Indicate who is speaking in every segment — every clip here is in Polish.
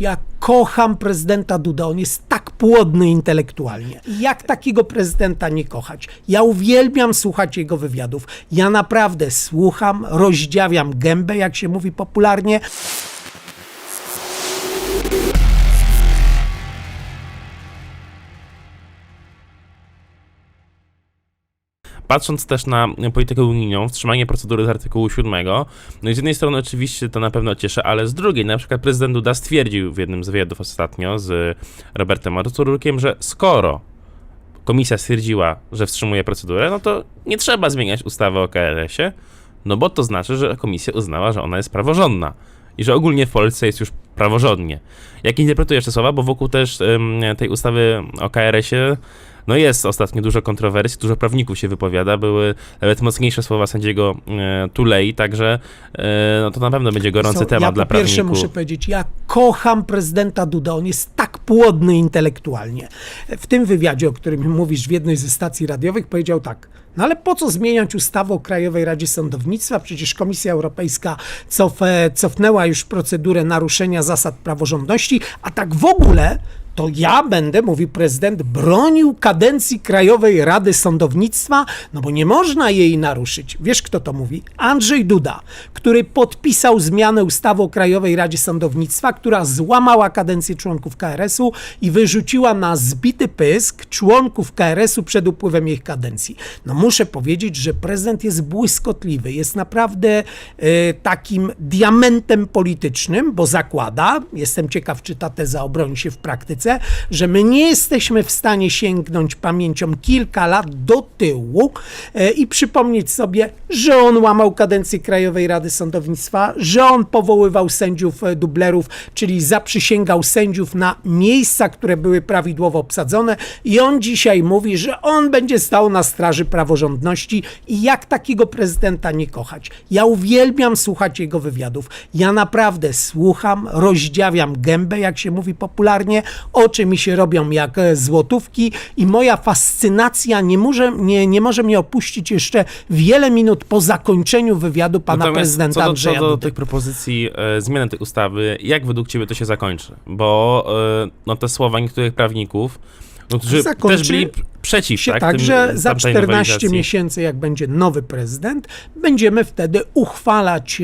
Speaker 1: Ja kocham prezydenta Duda, on jest tak płodny intelektualnie. Jak takiego prezydenta nie kochać? Ja uwielbiam słuchać jego wywiadów. Ja naprawdę słucham, rozdziawiam gębę, jak się mówi popularnie.
Speaker 2: Patrząc też na politykę unijną, wstrzymanie procedury z artykułu 7, no i z jednej strony oczywiście to na pewno cieszy, ale z drugiej na przykład prezydent Duda stwierdził w jednym z wywiadów ostatnio z Robertem Arturukiem, że skoro komisja stwierdziła, że wstrzymuje procedurę, no to nie trzeba zmieniać ustawy o KRS-ie, no bo to znaczy, że komisja uznała, że ona jest praworządna i że ogólnie w Polsce jest już praworządnie. Jak interpretujesz te słowa, bo wokół też ym, tej ustawy o KRS-ie no jest ostatnio dużo kontrowersji, dużo prawników się wypowiada, były nawet mocniejsze słowa sędziego e, Tulei, także e, no to na pewno będzie gorący
Speaker 1: Co,
Speaker 2: temat
Speaker 1: ja
Speaker 2: dla
Speaker 1: po pierwsze
Speaker 2: prawników.
Speaker 1: muszę powiedzieć, ja kocham prezydenta Duda, on jest tak płodny intelektualnie. W tym wywiadzie, o którym mówisz w jednej ze stacji radiowych, powiedział tak, no ale po co zmieniać ustawę o Krajowej Radzie Sądownictwa? Przecież Komisja Europejska cof, cofnęła już procedurę naruszenia zasad praworządności, a tak w ogóle to ja będę, mówi prezydent, bronił kadencji Krajowej Rady Sądownictwa, no bo nie można jej naruszyć. Wiesz, kto to mówi? Andrzej Duda, który podpisał zmianę ustawy o Krajowej Radzie Sądownictwa, która złamała kadencję członków KRS-u i wyrzuciła na zbity pysk członków KRS-u przed upływem ich kadencji. No muszę powiedzieć, że prezydent jest błyskotliwy, jest naprawdę e, takim diamentem politycznym, bo zakłada, jestem ciekaw, czy ta teza obroni się w praktyce, że my nie jesteśmy w stanie sięgnąć pamięcią kilka lat do tyłu e, i przypomnieć sobie, że on łamał kadencję Krajowej Rady Sądownictwa, że on powoływał sędziów e, dublerów, czyli zaprzysięgał sędziów na miejsca, które były prawidłowo obsadzone i on dzisiaj mówi, że on będzie stał na straży praworządności i jak takiego prezydenta nie kochać. Ja uwielbiam słuchać jego wywiadów. Ja naprawdę słucham, rozdziawiam gębę, jak się mówi popularnie, oczy mi się robią jak e, złotówki i moja fascynacja nie może, nie, nie może mnie opuścić jeszcze wiele minut po zakończeniu wywiadu pana
Speaker 2: Natomiast
Speaker 1: prezydenta
Speaker 2: co do,
Speaker 1: Andrzeja
Speaker 2: co do tych propozycji e, zmiany tej ustawy, jak według ciebie to się zakończy? Bo e, no, te słowa niektórych prawników, no, którzy
Speaker 1: Zakończy
Speaker 2: też byli przeciw
Speaker 1: się
Speaker 2: tak,
Speaker 1: tak, że za
Speaker 2: tamtej
Speaker 1: 14
Speaker 2: nowelizacji.
Speaker 1: miesięcy, jak będzie nowy prezydent, będziemy wtedy uchwalać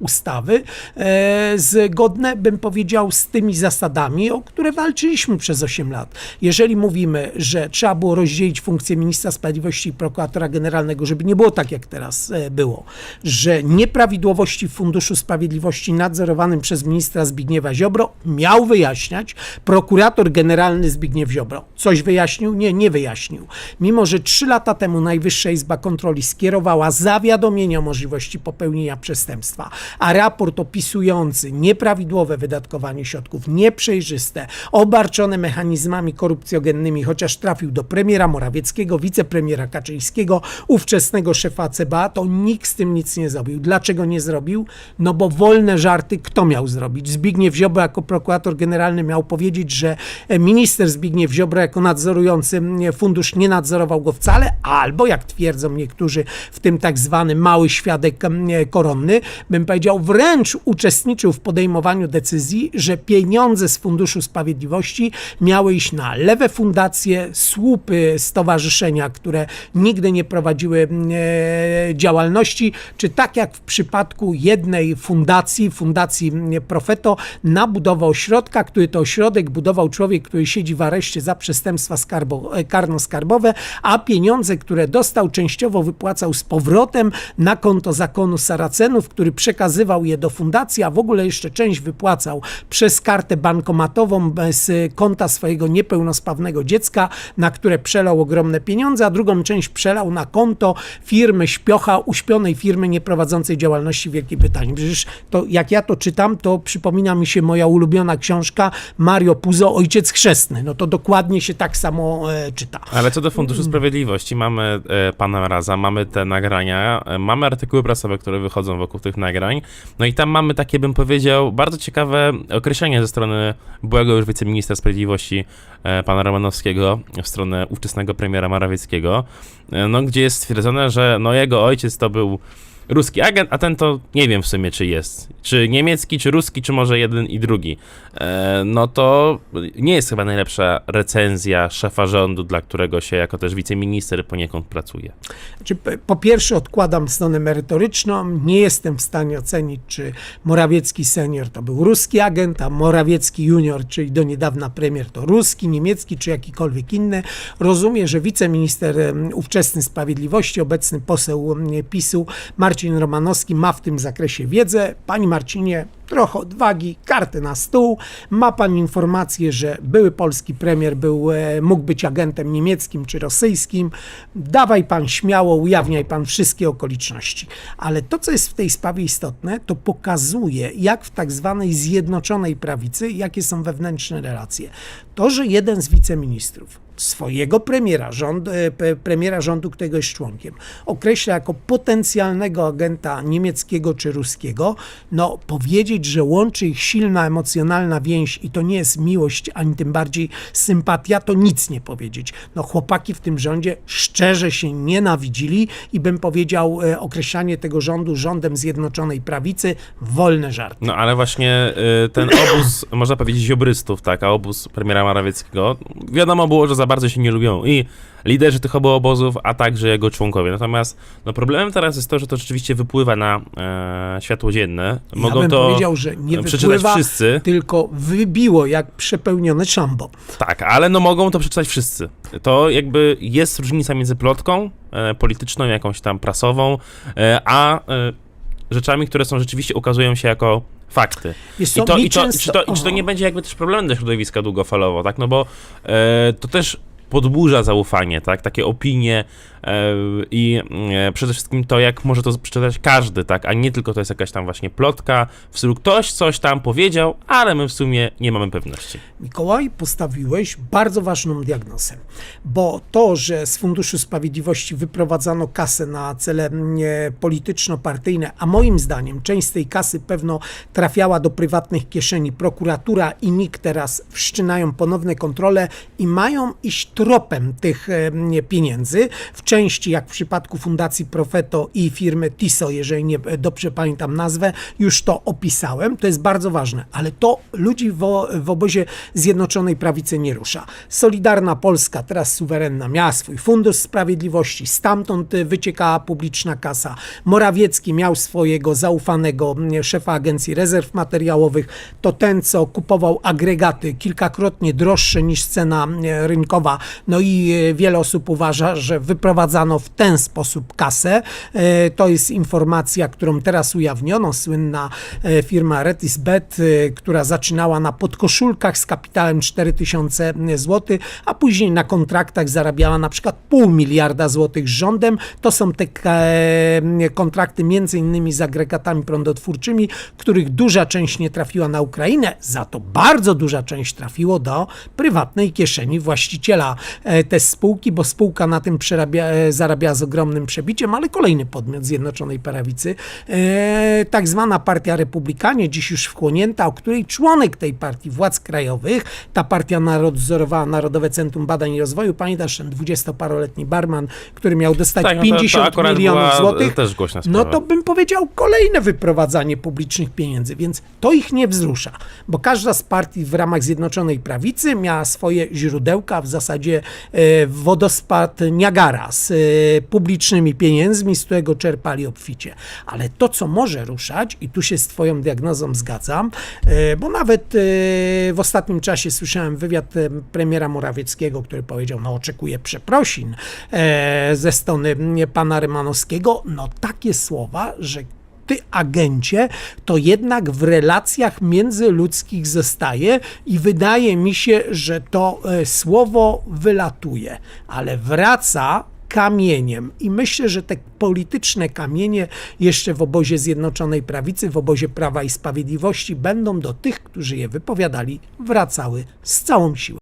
Speaker 1: ustawy e, zgodne, bym powiedział, z tymi zasadami, o które walczyliśmy przez 8 lat. Jeżeli mówimy, że trzeba było rozdzielić funkcję ministra sprawiedliwości i prokuratora generalnego, żeby nie było tak, jak teraz e, było, że nieprawidłowości w Funduszu Sprawiedliwości nadzorowanym przez ministra Zbigniewa Ziobro miał wyjaśniać prokurator generalny Zbigniew Ziobro. Coś wyjaśnił? Nie, nie wyjaśnił. Mimo, że trzy lata temu Najwyższa Izba Kontroli skierowała zawiadomienie o możliwości popełnienia przestępstwa, a raport opisujący nieprawidłowe wydatkowanie środków, nieprzejrzyste, obarczone mechanizmami korupcjogennymi, chociaż trafił do premiera Morawieckiego, wicepremiera Kaczyńskiego, ówczesnego szefa CBA, to nikt z tym nic nie zrobił. Dlaczego nie zrobił? No bo wolne żarty kto miał zrobić? Zbigniew Ziobro jako prokurator generalny miał powiedzieć, że minister Zbigniew Ziobro jako nadzorujący fundusz nie nadzorował go wcale, albo jak twierdzą niektórzy, w tym tak zwany mały świadek koronny, bym powiedział, wręcz uczestniczył w podejmowaniu decyzji, że pieniądze z Funduszu Sprawiedliwości miały iść na lewe fundacje, słupy stowarzyszenia, które nigdy nie prowadziły działalności, czy tak jak w przypadku jednej fundacji, Fundacji Profeto, na budowę ośrodka, który to ośrodek budował człowiek, który siedzi w areszcie za przestępstwa skarbo, e, karno-skarbowe, a pieniądze, które dostał, częściowo wypłacał z powrotem na konto zakonu Saracenów, który przekazywał je do fundacji, a w ogóle jeszcze część wypłacał przez kartę bankomatową z konta swojego niepełnosprawnego dziecka, na które przelał ogromne pieniądze, a drugą część przelał na konto firmy Śpiocha, uśpionej firmy nieprowadzącej działalności w Wielkiej Brytanii. Przecież to, jak ja to czytam, to przypomina mi się moja ulubiona książka Mario Puzo, Ojciec Chrzestny. No to dokładnie się tak samo e, czyta.
Speaker 2: Ale co do Funduszu Sprawiedliwości, mamy e, pana Raza, mamy te nagrania, e, mamy artykuły prasowe, które wychodzą wokół tych nagrań, no i tam mamy takie, bym powiedział, bardzo ciekawe określenie ze strony byłego już wiceministra sprawiedliwości e, pana Romanowskiego w stronę ówczesnego premiera Morawieckiego, e, no gdzie jest stwierdzone, że no jego ojciec to był ruski agent, a ten to nie wiem w sumie, czy jest. Czy niemiecki, czy ruski, czy może jeden i drugi. E, no to nie jest chyba najlepsza recenzja szefa rządu, dla którego się jako też wiceminister poniekąd pracuje.
Speaker 1: Znaczy, po pierwsze odkładam stronę merytoryczną. Nie jestem w stanie ocenić, czy Morawiecki senior to był ruski agent, a Morawiecki junior, czyli do niedawna premier, to ruski, niemiecki, czy jakikolwiek inny. Rozumiem, że wiceminister em, ówczesny sprawiedliwości, obecny poseł PiSu, Romanowski ma w tym zakresie wiedzę. Pani Marcinie, trochę odwagi, karty na stół. Ma pan informację, że były polski premier był, e, mógł być agentem niemieckim czy rosyjskim. Dawaj pan śmiało, ujawniaj pan wszystkie okoliczności. Ale to, co jest w tej sprawie istotne, to pokazuje, jak w tak zwanej zjednoczonej prawicy, jakie są wewnętrzne relacje. To, że jeden z wiceministrów swojego premiera, rząd, e, premiera rządu, którego jest członkiem, określa jako potencjalnego agenta niemieckiego czy ruskiego, no powiedzieć, że łączy ich silna emocjonalna więź i to nie jest miłość, ani tym bardziej sympatia, to nic nie powiedzieć. No chłopaki w tym rządzie szczerze się nienawidzili i bym powiedział e, określanie tego rządu rządem Zjednoczonej Prawicy, wolne żarty.
Speaker 2: No ale właśnie y, ten obóz, można powiedzieć, ziobrystów, tak, a obóz premiera Morawieckiego, wiadomo było, że za bardzo się nie lubią i liderzy tych obu obozów, a także jego członkowie. Natomiast no, problemem teraz jest to, że to rzeczywiście wypływa na e, światło dzienne. Mogą
Speaker 1: ja bym
Speaker 2: to
Speaker 1: powiedział, że nie
Speaker 2: przeczytać
Speaker 1: wypływa,
Speaker 2: wszyscy.
Speaker 1: tylko wybiło jak przepełnione szambo.
Speaker 2: Tak, ale no mogą to przeczytać wszyscy. To jakby jest różnica między plotką e, polityczną, jakąś tam prasową, e, a e, rzeczami, które są rzeczywiście ukazują się jako fakty.
Speaker 1: Wiesz
Speaker 2: I to, i, to,
Speaker 1: często-
Speaker 2: czy, to, czy to nie będzie jakby też problemem dla środowiska długofalowo, tak? No bo e, to też podburza zaufanie, tak? Takie opinie i e, przede wszystkim to, jak może to przeczytać każdy, tak? A nie tylko to jest jakaś tam właśnie plotka, w stylu ktoś coś tam powiedział, ale my w sumie nie mamy pewności.
Speaker 1: Mikołaj, postawiłeś bardzo ważną diagnozę, bo to, że z Funduszu Sprawiedliwości wyprowadzano kasę na cele polityczno-partyjne, a moim zdaniem część z tej kasy pewno trafiała do prywatnych kieszeni, prokuratura i NIK teraz wszczynają ponowne kontrole i mają iść tropem tych em, pieniędzy, w części jak w przypadku Fundacji Profeto i firmy TISO, jeżeli nie dobrze pamiętam nazwę, już to opisałem, to jest bardzo ważne, ale to ludzi w, w obozie Zjednoczonej Prawicy nie rusza. Solidarna Polska, teraz suwerenna, miała swój Fundusz Sprawiedliwości, stamtąd wyciekała publiczna kasa. Morawiecki miał swojego zaufanego mm, szefa Agencji Rezerw Materiałowych, to ten, co kupował agregaty kilkakrotnie droższe niż cena mm, rynkowa, no i y, wiele osób uważa, że wyprowadzano w ten sposób kasę. E, To jest informacja, którą teraz ujawniono. Słynna e, firma Retisbet, e, która zaczynała na podkoszulkach z kapitałem 4000 zł, a później na kontraktach zarabiała na przykład pół miliarda złotych z rządem. To są te kontrakty między innymi z agregatami prądotwórczymi, których duża część nie trafiła na Ukrainę, za to bardzo duża część trafiło do prywatnej kieszeni właściciela e, tej spółki, bo spółka na tym przerabia, e, zarabia z ogromnym przebiciem, ale kolejny podmiot Zjednoczonej Prawicy, e, tak zwana Partia Republikanie, dziś już wchłonięta, o której członek tej partii władz krajowych, ta partia narod wzorowała Narodowe Centrum Badań i Rozwoju, pamiętasz ten dwudziestoparoletni barman, który miał dostać
Speaker 2: Tak, no to- to
Speaker 1: 50
Speaker 2: akurat
Speaker 1: milionów złotych, no to bym powiedział kolejne wyprowadzanie publicznych pieniędzy, więc to ich nie wzrusza, bo każda z partii w ramach Zjednoczonej Prawicy miała swoje źródełka, w zasadzie e, wodospad Niagara z e, publicznymi pieniędzmi, z którego czerpali obficie. Ale to, co może ruszać, i tu się z Twoją diagnozą zgadzam, e, bo nawet e, w ostatnim czasie słyszałem wywiad premiera Morawieckiego, który powiedział, no oczekuje przeprosin ze strony pana Rymanowskiego, no takie słowa, że ty, agencie, to jednak w relacjach międzyludzkich zostaje i wydaje mi się, że to słowo wylatuje, ale wraca kamieniem. I myślę, że te polityczne kamienie jeszcze w obozie Zjednoczonej Prawicy, w obozie Prawa i Sprawiedliwości będą do tych, którzy je wypowiadali, wracały z całą siłą.